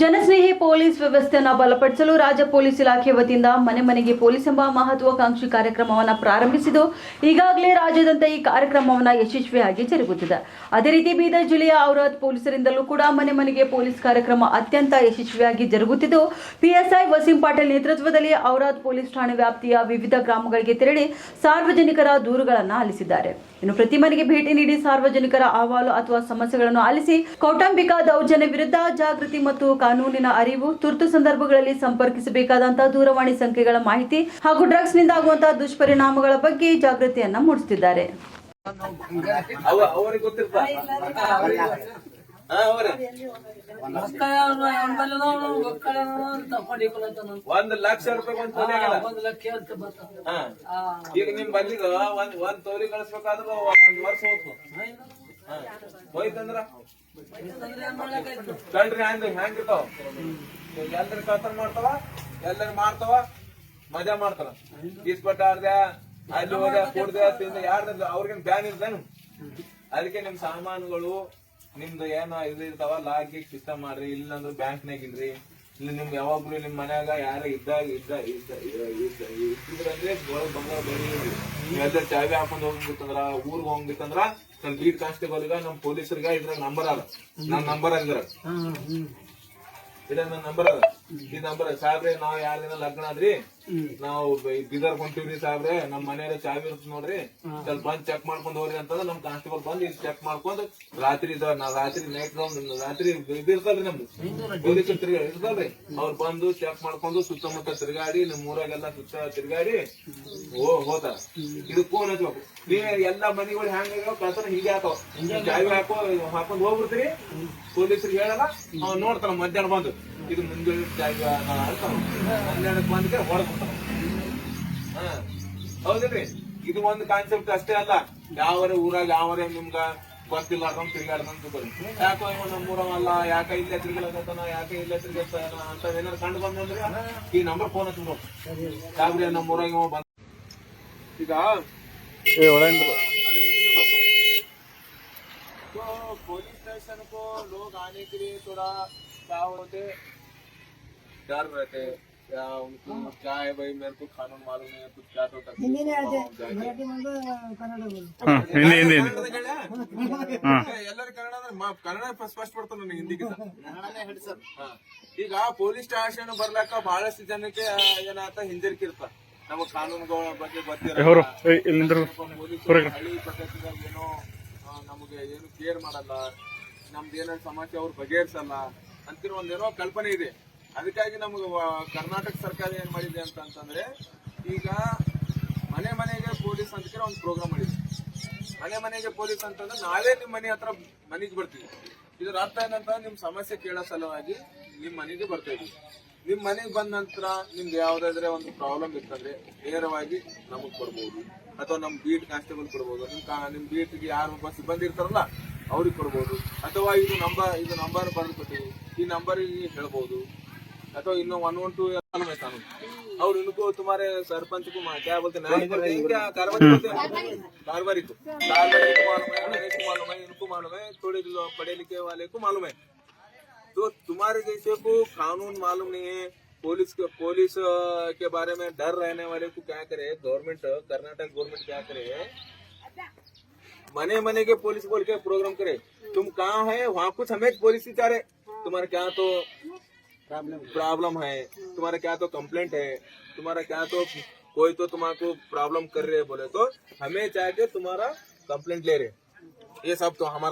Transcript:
ಜನಸ್ನೇಹಿ police ವ್ಯವಸ್ಥೆಯನ್ನು ಬಲಪಡಿಸಲು ರಾಜ್ಯ ಪೊಲೀಸ್ ಇಲಾಖೆ ವತಿಯಿಂದ ಮನೆ ಮನೆಗೆ ಪೊಲೀಸ್ ಎಂಬ ಮಹತ್ವಾಕಾಂಕ್ಷಿ ಕಾರ್ಯಕ್ರಮವನ್ನು ಪ್ರಾರಂಭಿಸಿದ್ದು, ಈಗಾಗಲೇ ರಾಜ್ಯದಂತ ಈ ಕಾರ್ಯಕ್ರಮವನ್ನು ಯಶಸ್ವಿಯಾಗಿ ಜರುಗುತ್ತಿದೆ. ಅದೇ ರೀತಿ ಬೀದರ್ ಜಿಲ್ಲೆಯ ಔರಾದ್ ಪೊಲೀಸರಿಂದಲೂ ಕೂಡ ಮನೆ ಮನೆಗೆ ಪೊಲೀಸ್ ಕಾರ್ಯಕ್ರಮ ಅತ್ಯಂತ ಯಶಸ್ವಿಯಾಗಿ ಜರುಗುತ್ತಿದ್ದು, ಪಿಎಸ್ಐ ವಸೀಂ ಪಾಟೀಲ್ ನೇತೃತ್ವದಲ್ಲಿ ಔರಾದ್ ಪೊಲೀಸ್ ಠಾಣೆ ವ್ಯಾಪ್ತಿಯ ವಿವಿಧ ಗ್ರಾಮಗಳಿಗೆ ತೆರಳಿ ಸಾರ್ವಜನಿಕರ ದೂರುಗಳನ್ನು ಆಲಿಸಿದ್ದಾರೆ ಇನ್ನು ಪ್ರತಿ ಮನೆಗೆ ಭೇಟಿ ನೀಡಿ ಸಾರ್ವಜನಿಕರ ಅಹವಾಲು ಅಥವಾ ಸಮಸ್ಯೆಗಳನ್ನು ಆಲಿಸಿ, ಕೌಟುಂಬಿಕ ದೌರ್ಜನ್ಯ ವಿರುದ್ಧ ಜಾಗೃತಿ ಮತ್ತು ಕಾನೂನಿನ ಅರಿವು ತುರ್ತು ಸಂದರ್ಭಗಳಲ್ಲಿ ಸಂಪರ್ಕಿಸಬೇಕಾದಂತಹ ದೂರವಾಣಿ ಸಂಖ್ಯೆಗಳ ಮಾಹಿತಿ ಹಾಗೂ ಡ್ರಗ್ಸ್ನಿಂದ ಆಗುವಂತಹ ದುಷ್ಪರಿಣಾಮಗಳ ಬಗ್ಗೆ ಜಾಗೃತಿಯನ್ನ ಮೂಡಿಸುತ್ತಿದ್ದಾರೆ. ಒಂದ್ ಲಕ್ಷ ರೂಪಾಯಿ ಒಂದ್ ತೊಲೆ ಆಗಲ್ಲ. ಒಂದು ಲಕ್ಷ ಈಗ ನಿಮ್ ಬಲ್ಲಿಗ ಒಂದ್ ಒಂದ್ ತೊಲಿ ಕಳಿಸ್ಬೇಕಾದ್ರ ಒಂದ್ ವರ್ಷ ಹೋಗ್ತು. ಹೋಯ್ತಂದ್ರ? ಕಂಡ್ರಿ ಹ್ಯಾಂಗ್ ಇರ್ತಾವ? ಎಲ್ಲರ ಕಳ್ತನ ಮಾಡ್ತಾವ ಎಲ್ಲರ ಮಾಡ್ತಾವ, ಮಜಾ ಮಾಡ್ತಾರ. ಇಸ್ಪಟ್ ಆಡ್ದೆ, ಅಲ್ಲಿ ಹೋದ, ಕುಡ್ದೆ, ತಿಂದ, ಯಾರ್ದ ಅವ್ರಿಗೇನ್ ಬ್ಯಾನ್ ಇರ್ತೇನು ಅದಕ್ಕೆ ನಿಮ್ ಸಾಮಾನುಗಳು, ನಿಮ್ದು ಏನೋ ಇದು ಇರ್ತಾವ ಲಾಗಿ ಸಿಸ್ಟಮ್ ಮಾಡ್ರಿ, ಇಲ್ಲಂದ್ರ ಬ್ಯಾಂಕ್ನಾಗ ಇಡ್ರಿ. ಇಲ್ಲಿ ನಿಮ್ ಯಾವಾಗ್ಲೂ ನಿಮ್ ಮನ್ಯಾಗ ಯಾರ ಇದ್ದಾಗ ಇದ್ದ ಇದ್ದ ಇದ್ದ- ಇದ್ದಿದ್ರಂದ್ರೆ ಒಳಗ್ ಬಂಗಾರ ಬೇರೆ ಎಲ್ಲ ಚಾವಿ ಹಾಕೊಂಡ್ ಹೋಗ್ಬಿತ್ತಂದ್ರ ಊರ್ಗ್ ಹೋಗ್ಬಿತ್ತಂದ್ರ ನಮ್ ಬೀಟ್ ಕಾನ್ಸ್ಟೇಬಲ್ಗ ನಮ್ ಪೊಲೀಸರ್ಗ ಇದ್ರ ನಂಬರ್ ಅದ. ನನ್ ನಂಬರ್ ಅಂದ್ರ ಇದ ನನ್ನ ನಂಬರ್ ಅದ. ಈ ನಂಬರ್ ಸಾಹೇಬ್ರೆ ನಾವ್ ಯಾರ ದಿನ ಲಗ್ನ ಅದ್ರಿ ನಾವು ಬೀದರ್ ಹೊಂಟಿವ್ರಿ ಸಾಬ್ರೆ ನಮ್ ಮನೆಯಲ್ಲಿ ಚಾವಿ ಇರುತ್ತೆ ನೋಡ್ರಿ. ಸ್ವಲ್ಪ ಬಂದ್ ಚೆಕ್ ಮಾಡ್ಕೊಂಡ್ ಹೋಗ್ರಿ ಅಂತಂದ್ರೆ ನಮ್ ಕಾನ್ಸ್ಟೇಬಲ್ ಬಂದ್ ಇದು ಚೆಕ್ ಮಾಡ್ಕೊಂಡ್ ರಾತ್ರಿ ಇದ ನಾವ್ ರಾತ್ರಿ ನೈಟ್ ರಾತ್ರಿ ಇರ್ತಲ್ರಿ ನಮ್ದು. ಪೊಲೀಸ್ ತಿರ್ಗಾ ಇರ್ತಲ್ರಿ. ಅವ್ರು ಬಂದು ಚೆಕ್ ಮಾಡ್ಕೊಂಡು ಸುತ್ತಮುತ್ತ ತಿರ್ಗಾಡಿ ನಮ್ ಊರಾಗೆಲ್ಲ ಸುತ್ತ ತಿರ್ಗಾಡಿ ಓ ಹೋತಾರ. ಇದು ಫೋನ್ ಹಚ್ಬೇಕು. ನೀವ್ ಎಲ್ಲಾ ಮನಿಗಳು ಹ್ಯಾಂಗ ಕಳ್ತಾರ ಹೀಗೆ ಹಾಕೋ ಚಾವಿ ಹಾಕೋ ಹಾಕೊಂಡ್ ಹೋಗ್ಬಿಡ್ತೀರಿ. ಪೊಲೀಸರಿಗೆ ಹೇಳಲ್ಲ ಅವ್ನು ನೋಡ್ತಾನ ಮಧ್ಯಾಹ್ನ ಬಂದು. ಇದು ಮುಂಜಾನೆ ಚಾವಿ ಹನ್ನೆರಡಕ್ಕೆ ಬಂದಕ್ಕೆ ಹೊಡೆದ್ಬಿಡ್ತಾನ ಹಾ ಹೌದಿಲ್ರಿ ಇದು ಒಂದು ಕಾನ್ಸೆಪ್ಟ್ ಅಷ್ಟೇ ಅಲ್ಲ ಯಾವರೇ ಊರಾಗ ಯಾವರೇ ನಿಮ್ಗ ಗೊತ್ತಿಲ್ಲ ಅಂತ ತಿರ್ಗಾಡ್ದಂತ ಬರ್ರಿ ಯಾಕೋ ಇವ ನಮ್ಮೂರವಲ್ಲ ಯಾಕ ಇಲ್ಲೇ ತಿರ್ಗಾಡಕತ್ತಾನ ಯಾಕ ಇಲ್ಲೇ ತಿರ್ಗಾಡ್ತಾನ ಅಂತ ಏನಾರು ಕಂಡು ಬಂದ್ರೆ ಈ ನಂಬರ್ ಫೋನ್ ಹಚ್ಬೇಕು ಸಾಬ್ರಿ ನಮ್ಮೂರಾಗ ಇವ ಬಂದ ಈಗ तो पुलिस स्टेशन को लोग आने के लिए थोड़ा क्या होते डर रहते क्या उनको क्या है भाई मेरे को कानून मालूम है कुछ क्या तो तकलीफ ಹಿಂದಿ ಹಿಂದಿ ಹಿಂದಿ ಎಲ್ಲರೂ ಕನ್ನಡ ಅಂದ್ರೆ ಮ- ಕನ್ನಡ ಪ- ಸ್ಪಷ್ಟ ಬರ್ತಾನೆ ನನಗೆ ಹಿಂದಿಗಿಂತ ಹಾ. ಈಗ ಪೊಲೀಸ್ ಸ್ಟೇಷನ್ ಬರ್ಲಾಕ ಬಹಳಷ್ಟು ಜನಕ್ಕೆ ಆ, ಏನಾತ ಹಿಂಜರಿಕೆ ಇರ್ತ ನಮ್ಮ ಕಾನೂನುಗಳ ಬಗ್ಗೆ ಯಾವ್ರು? ಗೊತ್ತಿರಲ್ಲ ಏಯ್, ಇಲ್ಲಿ ನಿಂದ್ರು. ಪೊಲೀಸರು ಹಳ್ಳಿ ಪದ್ಧತಿದಾಗ ಏನೋ ಆ, ನಮಗೆ ಏನು ಕೇರ್ ಮಾಡಲ್ಲ ನಮ್ದು ಏನಾದ್ರು ಸಮಸ್ಯೆ ಅವ್ರು ಬಗೆಹರಿಸಲ್ಲ ಅಂತಿರೋ ಒಂದೇನೋ ಕಲ್ಪನೆ ಇದೆ ಅದಕ್ಕಾಗಿ ನಮ್ಗೆ ಕರ್ನಾಟಕ ಸರ್ಕಾರ ಏನು ಮಾಡಿದೆ ಅಂತ ಅಂತಂದ್ರೆ, ಈಗ ಮನೆ ಮನೆಗೆ ಪೊಲೀಸ್ ಅಂತ ಒಂದು ಪ್ರೋಗ್ರಾಮ್ ಮಾಡಿದೆ ಮನೆ ಮನೆಗೆ ಪೊಲೀಸ್ ಅಂತಂದ್ರೆ ನಾವೇ ನಿಮ್ಮ ಮನೆ ಹತ್ರ ಮನೆಗೆ ಬರ್ತೀವಿ. ಇದರ ಅರ್ಥ ಏನಂತ ನಿಮ್ಮ ಸಮಸ್ಯೆ ಕೇಳೋ ಸಲುವಾಗಿ ನಿಮ್ಮ ಮನೆಗೆ ಬರ್ತಾ ನಿಮ್ಮ ನಿಮ್ ಮನೆಗೆ ಬಂದ ನಂತರ ನಿಮ್ದು ಯಾವ್ದಾದ್ರೆ ಒಂದು ಪ್ರಾಬ್ಲಮ್ ಇರ್ತಂದ್ರೆ ನೇರವಾಗಿ ನಮಗ್ ಕೊಡ್ಬೋದು. ಅಥವಾ ನಮ್ಮ ಬೀಟ್ ಕಾನ್ಸ್ಟೇಬಲ್ ಕೊಡ್ಬೋದು. ನಿಮ್ ನಿಮ್ ಬೀಟ್ಗೆ ಯಾರು ಬಸ್ ಸಿಬ್ಬಂದಿ ಇರ್ತಾರಲ್ಲ, ಅವ್ರಿಗೆ ಕೊಡ್ಬೋದು. ಅಥವಾ ಇದು ನಂಬರ್ ಇದು ನಂಬರ್ ಬರೆದು ಕೊಟ್ಟಿವಿ ಈ ನಂಬರ್ ಹೇಳ್ಬೋದು. ಅಥವಾ ಇನ್ನು ಒನ್ ಒನ್ ಟೂ मालूम है कानून और इनको तुम्हारे सरपंच को मा- क्या बोलते हैं नायब बोलते हैं क्या कारवारी बोलते हैं कारवारी को कारवारी को मालूम है गणेश को मालूम है इनको मालूम है थोड़े जो पढ़े लिखे वाले को मालूम है तो तुम्हारे जैसे को कानून मालूम नहीं है पुलिस के पुलिस अ, के बारे में डर रहने वाले को क्या करे गवर्नमेंट कर्नाटक गवर्नमेंट क्या करे मने मने के पुलिस बोल के प्रोग्राम करे तुम कहाँ है वहाँ कुछ हमें पुलिस विचारे तुम्हारा क्या तो प्रॉब्लम है, तुम्हारा क्या तो कंप्लेंट है, तुम्हारा क्या तो कोई तो तुम्हारे प्रॉब्लम कर रहे हैं बोले तो हमें चाहे तुम्हारा कंप्लेंट ले रहे। ये सब तो हमारा